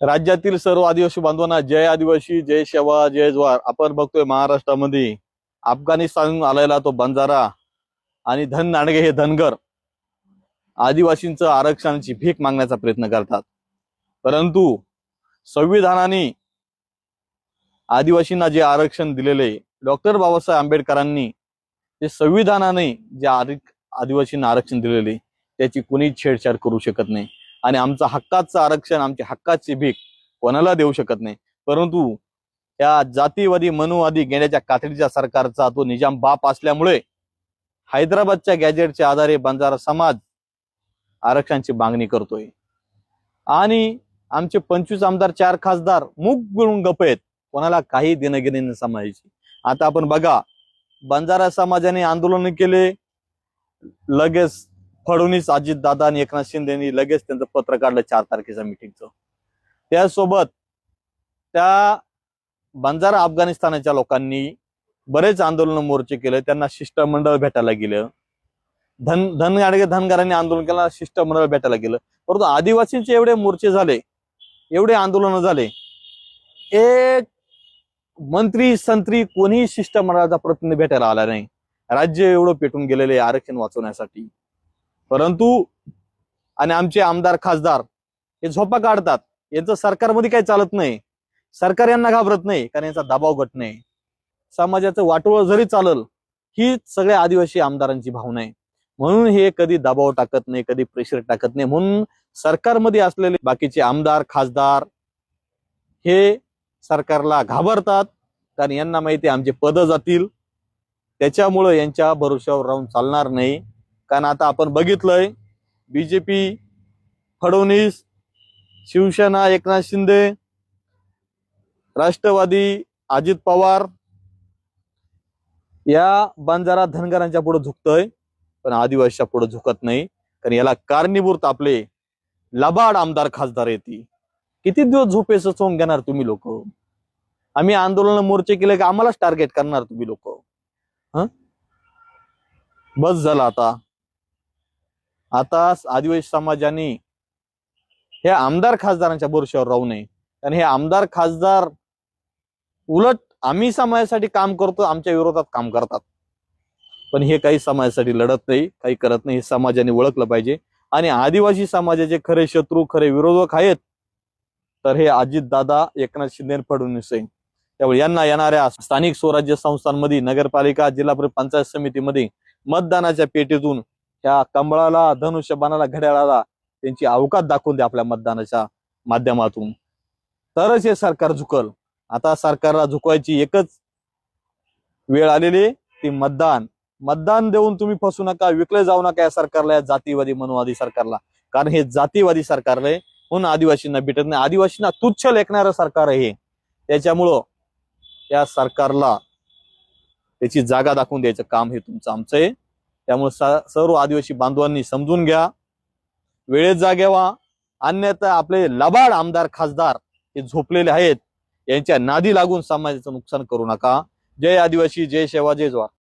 राज्यातील सर्व आदिवासी बांधवांना जय आदिवासी जय शेवा जय ज्वार. आपण बघतोय महाराष्ट्रामध्ये अफगाणिस्तान आलेला तो बंजारा आणि धन नाणगे हे धनगर आदिवासींचं आरक्षणाची भीक मागण्याचा प्रयत्न करतात. परंतु संविधानाने आदिवासींना जे आरक्षण दिलेले डॉक्टर बाबासाहेब आंबेडकरांनी ते संविधानाने जे आदिवासींना आरक्षण दिलेले त्याची कुणी छेडछाड करू शकत नाही. आणि आमचं हक्काचं आरक्षण आमची हक्काची भीक कोणाला देऊ शकत नाही. परंतु या जातीवादी मनुवादी गेण्याच्या कातडीच्या सरकारचा तो निजाम बाप असल्यामुळे हैदराबादच्या गॅजेटच्या आधारे बंजारा समाज आरक्षणाची मागणी करतोय. आणि आमचे पंचवीस आमदार चार खासदार मुख गुळून गप आहेत. कोणाला काही देणं न समायची समाजाची. आता आपण बघा बंजारा समाजाने आंदोलन केले लगेच फडणवीस अजित दादा आणि एकनाथ शिंदेनी लगेच त्यांचं पत्र काढलं चार तारखेच्या मिटिंगचं त्यासोबत त्या बंजारा अफगाणिस्तानाच्या लोकांनी बरेच आंदोलन मोर्चे केले. त्यांना शिष्टमंडळ भेटायला गेलं. धन धन गाडगे आंदोलन केलं शिष्टमंडळ भेटायला गेलं. परंतु आदिवासींचे एवढे मोर्चे झाले एवढे आंदोलन झाले एक मंत्री संत्री कोणीही शिष्टमंडळाचा प्रतिनिधी भेटायला आला नाही. राज्य एवढं पेटून गेलेले आरक्षण वाचवण्यासाठी. परंतु आणि आमचे आमदार खासदार हे झोपा काढतात. यांचं सरकारमध्ये काही चालत नाही. सरकार यांना घाबरत नाही कारण यांचा दबाव गट नाही. समाजाचं वाटोळ जरी चालल ही सगळ्या आदिवासी आमदारांची भावना आहे. म्हणून हे कधी दबाव टाकत नाही कधी प्रेशर टाकत नाही. म्हणून सरकारमध्ये असलेले बाकीचे आमदार खासदार हे सरकारला घाबरतात. कारण यांना माहिती आहे आमचे पद जातील. त्याच्यामुळं यांच्या भरोश्यावर राहून चालणार नाही. कारण आता आपण बघितलंय बीजेपी फडणवीस शिवसेना एकनाथ शिंदे राष्ट्रवादी अजित पवार या बंजारा धनगरांच्या पुढे झुकतोय पण आदिवासीच्या पुढे झुकत नाही. कारण याला कारणीभूत आपले लबाड आमदार खासदार येते. किती दिवस झोपे सचवून घेणार तुम्ही लोक? आम्ही आंदोलन मोर्चे केले की आम्हालाच टार्गेट करणार तुम्ही लोक? बस झालं आता. आता आदिवासी समाजाने हे आमदार खासदारांच्या भरोश्यावर राहू नये. कारण हे आमदार खासदार उलट आम्ही समाजासाठी काम करतो आमच्या विरोधात काम करतात. पण हे काही समाजासाठी लढत नाही काही करत नाही हे समाजाने ओळखलं पाहिजे. आणि आदिवासी समाजाचे खरे शत्रू खरे विरोधक आहेत तर हे अजितदादा एकनाथ शिंदे फडणवीस आहे त्यामुळे यांना येणाऱ्या स्थानिक स्वराज्य संस्थांमध्ये नगरपालिका जिल्हा परिषद पंचायत समितीमध्ये मतदानाच्या पेटीतून त्या कंबळाला धनुष्यबाणाला घड्याळाला त्यांची अवकात दाखवून द्या आपल्या मतदानाच्या माध्यमातून. तरच हे सरकार झुकल. आता सरकारला झुकवायची एकच वेळ आलेली ती मतदान. मतदान देऊन तुम्ही फसू नका विकले जाऊ नका या सरकारला या जातीवादी मनुवादी सरकारला. कारण हे जातीवादी सरकार आहे म्हणून आदिवासींना भेटत नाही. आदिवासींना तुच्छ लेखणारं सरकार आहे हे. त्याच्यामुळं या सरकारला त्याची जागा दाखवून द्यायचं काम हे तुमचं आमचं आहे. त्यामुळे स- सर्व आदिवासी बांधवांनी समजून घ्या. वेळेत जाग्यावा अन्यथा आपले लबाड आमदार खासदार हे झोपलेले आहेत. यांच्या नादी लागून समाजाचं नुकसान करू नका. जय आदिवासी जय शेवा जय जवार.